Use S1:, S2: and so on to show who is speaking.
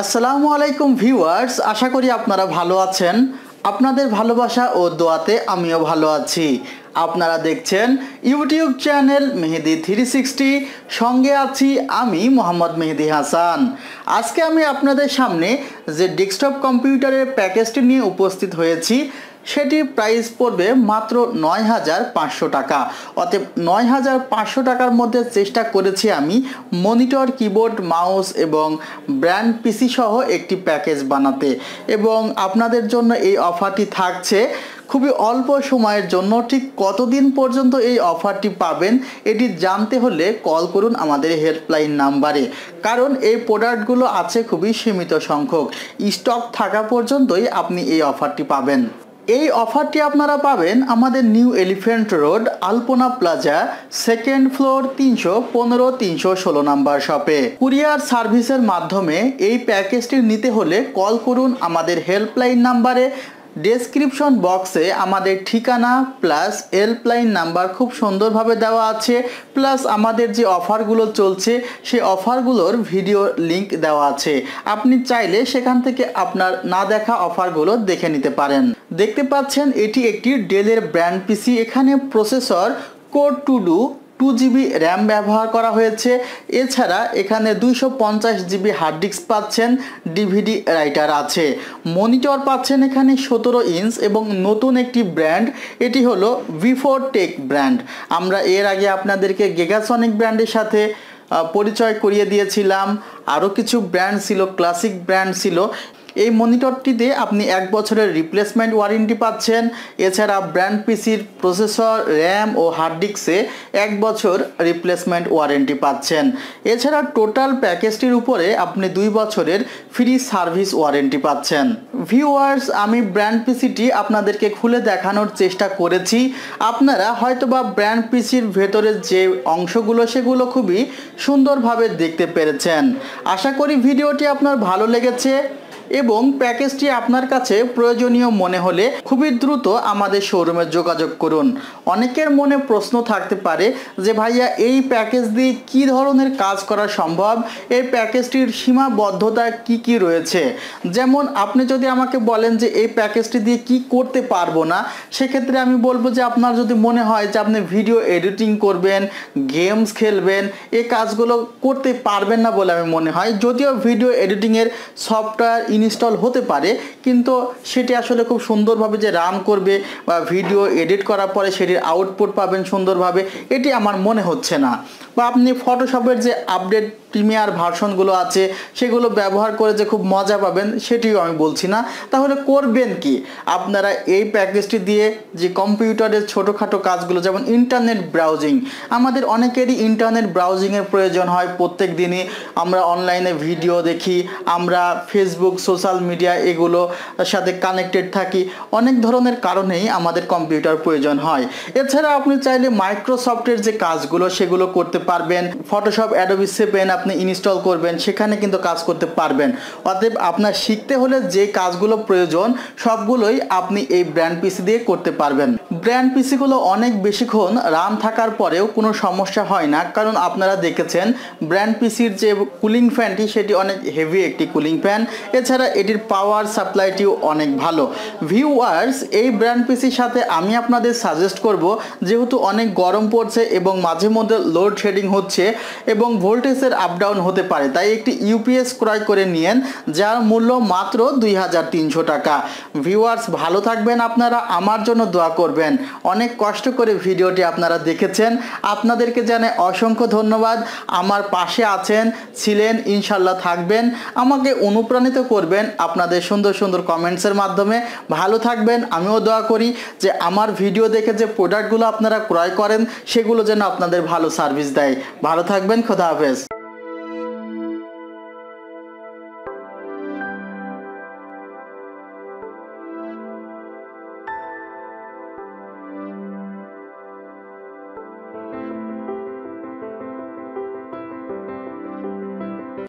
S1: আসসালামু আলাইকুম ভিউয়ার্স, আশা করি আপনারা ভালো আছেন। আপনাদের ভালোবাসা ও দোয়াতে আমিও ভালো আছি। আপনারা দেখছেন YouTube channel Mehedi three sixty. সঙ্গে আছি আমি মোহাম্মদ মেহেদি হাসান। আজকে আমি আপনাদের সামনে যে ডেস্কটপ কম্পিউটারের প্যাকেজটি নিয়ে উপস্থিত হয়েছি সেটির প্রাইস পড়বে মাত্র নয় হাজার পাঁচশো টাকা। অতএব নয় হাজার পাঁচশো টাকার মধ্যে চেষ্টা করেছি আমি মনিটর কিবোর্ড মাউস এবং ব্র্যান্ড পিসি সহ একটি প্যাকেজ বানাতে। এবং আপনাদের জন্য এই অফারটি থাকছে। খুবই অল্প সময়ের জন্য ঠিক কতদিন পর্যন্ত এই অফারটি পাবেন এটি জানতে হলে কল করুন আমাদের হেল্পলাইন নাম্বারে কারণ এই প্রোডাক্টগুলো আছে খুবই সীমিত সংখ্যক। স্টক থাকা পর্যন্তই আপনি এই অফারটি পাবেন। এই অফারটি আপনারা পাবেন আমাদের New Elephant Road, Alpana plaza, second floor, তিনশো পনেরো, তিনশো ষোলো নাম্বার শপে। কুরিয়ার সার্ভিসের মাধ্যমে এই প্যাকেজটি নিতে হলে কল করুন আমাদের হেল্পলাইন নাম্বারে ডেসক্রিপশন বক্সে আমাদের ঠিকানা প্লাস হেল্পলাইন নাম্বার খুব সুন্দরভাবে দেওয়া আছে প্লাস আমাদের যে অফারগুলো চলছে সেই অফারগুলোর ভিডিও লিংক দেওয়া আছে। আপনি চাইলে সেখান থেকে আপনার না দেখা অফারগুলো দেখে নিতে পারেন। দেখতে পাচ্ছেন, এটি একটি ডেলের ব্র্যান্ড পিসি এখানে processor core two duo two GB RAM ব্যবহার করা হয়েছে। এছাড়া এখানে দুইশো পঞ্চাশ জিবি হার্ড ডিস্ক পাচ্ছেন ডিভিডি রাইটার আছে। মনিটর পাচ্ছেন এখানে সতেরো ইঞ্চ এবং নতুন একটি ব্র্যান্ড এটি হলো ভিফোর টেক ব্র্যান্ড আমরা এর আগে আপনাদেরকে গেগাসনিক ব্র্যান্ডের সাথে পরিচয় করিয়ে দিয়েছিলাম। আরও কিছু ব্র্যান্ড ছিল ক্লাসিক ব্র্যান্ড ছিল। এই মনিটরটিতে আপনি এক বছরের রিপ্লেসমেন্ট ওয়ারেন্টি পাচ্ছেন। এছাড়া ব্র্যান্ড পিসির প্রসেসর র্যাম ও হার্ড ডিস্কে এক বছর রিপ্লেসমেন্ট ওয়ারেন্টি পাচ্ছেন। এছাড়া টোটাল প্যাকেজটির উপরে আপনি দুই বছরের ফ্রি সার্ভিস ওয়ারেন্টি পাচ্ছেন। ভিউয়ার্স আমি ব্র্যান্ড পিসিটি আপনাদেরকে খুলে দেখানোর চেষ্টা করেছি। আপনারা হয়তোবা ব্র্যান্ড পিসির ভেতরের যে অংশগুলো, সেগুলো খুবই সুন্দরভাবে দেখতে পেরেছেন। আশা করি ভিডিওটি আপনার ভালো লেগেছে। এবং প্যাকেজটি আপনার কাছে প্রয়োজনীয় মনে হলে খুবই দ্রুত আমাদের শোরুমে যোগাযোগ করুন। অনেকের মনে প্রশ্ন থাকতে পারে যে, ভাইয়া, এই প্যাকেজ দিয়ে কি ধরনের কাজ করা সম্ভব? এই প্যাকেজটির সীমাবদ্ধতা কি কি রয়েছে? যেমন, আপনি যদি আমাকে বলেন যে, এই প্যাকেজটি দিয়ে কি করতে পারব না? সেক্ষেত্রে আমি বলব যে, আপনার যদি মনে হয় যে, আপনি ভিডিও এডিটিং করবেন গেমস খেলবেন, এই কাজগুলো করতে পারবেন না বলে আমি মনে হয়। যদিও ভিডিও এডিটিংয়ের সফটওয়্যার ইনস্টল হতে পারে, কিন্তু সেটি আসলে খুব সুন্দরভাবে যে রান করবে বা ভিডিও এডিট করার পরে সেটির আউটপুট পাবেন সুন্দরভাবে, এটি আমার মনে হচ্ছে না। বা আপনি ফটোশপের যে আপডেট প্রিমিয়ার ভার্সনগুলো আছে, সেগুলো ব্যবহার করে যে খুব মজা পাবেন, সেটিও আমি বলছি না। তাহলে করবেন কি? আপনারা এই প্যাকেজটি দিয়ে যে কম্পিউটারের ছোটোখাটো কাজগুলো, যেমন ইন্টারনেট ব্রাউজিং আমাদের অনেকেরই ইন্টারনেট ব্রাউজিংয়ের প্রয়োজন হয় প্রত্যেক দিনই। আমরা অনলাইনে ভিডিও দেখি, আমরা ফেসবুক সোশ্যাল মিডিয়া এগুলো সাথে কানেক্টেড থাকি। অনেক ধরনের কারণেই আমাদের কম্পিউটার প্রয়োজন হয়। এছাড়া আপনি চাইলে মাইক্রোসফটের যে কাজগুলো, সেগুলো করতে পারবেন ফটোশপ অ্যাডোবি সেভেন আপনি ইনস্টল করবেন, সেখানে কিন্তু কাজ করতে পারবেন। অতএব আপনার শিখতে হলে যে কাজগুলো প্রয়োজন, সবগুলোই আপনি এই ব্র্যান্ড পিসি দিয়ে করতে পারবেন। ব্র্যান্ড পিসিগুলো অনেক বেশিক্ষণ রান থাকার পরেও কোনো সমস্যা হয় না, কারণ আপনারা দেখেছেন ব্র্যান্ড পিসির যে কুলিং ফ্যানটি সেটি অনেক হেভি একটি কুলিং ফ্যান এছাড়া এটির পাওয়ার সাপ্লাইটিও অনেক ভালো। ভিউয়ার্স এই ব্র্যান্ড পিসির সাথে আমি আপনাদের সাজেস্ট করব, যেহেতু অনেক গরম পড়ছে এবং মাঝে মধ্যে লোড শেডিং হচ্ছে এবং ভোল্টেজের আপ ডাউন হতে পারে। তাই একটি ইউপিএস ক্রয় করে নিয়েন, যার মূল্য মাত্র দুই হাজার তিনশো টাকা। ভিউয়ার্স ভালো থাকবেন আপনারা, আমার জন্য দোয়া করবেন। অনেক কষ্ট করে ভিডিওটি আপনারা দেখেছেন। আপনাদেরকে জানে অসংখ্য ধন্যবাদ। আমার পাশে আছেন, ছিলেন ইনশাল্লাহ থাকবেন। আমাকে অনুপ্রাণিত করবেন আপনাদের সুন্দর সুন্দর কমেন্টসের মাধ্যমে। ভালো থাকবেন, আমিও দোয়া করি যে আমার ভিডিও দেখে যে প্রোডাক্টগুলো আপনারা ক্রয় করেন, সেগুলো যেন আপনাদের ভালো সার্ভিস দেয়। ভালো থাকবেন খোদা হাফেজ।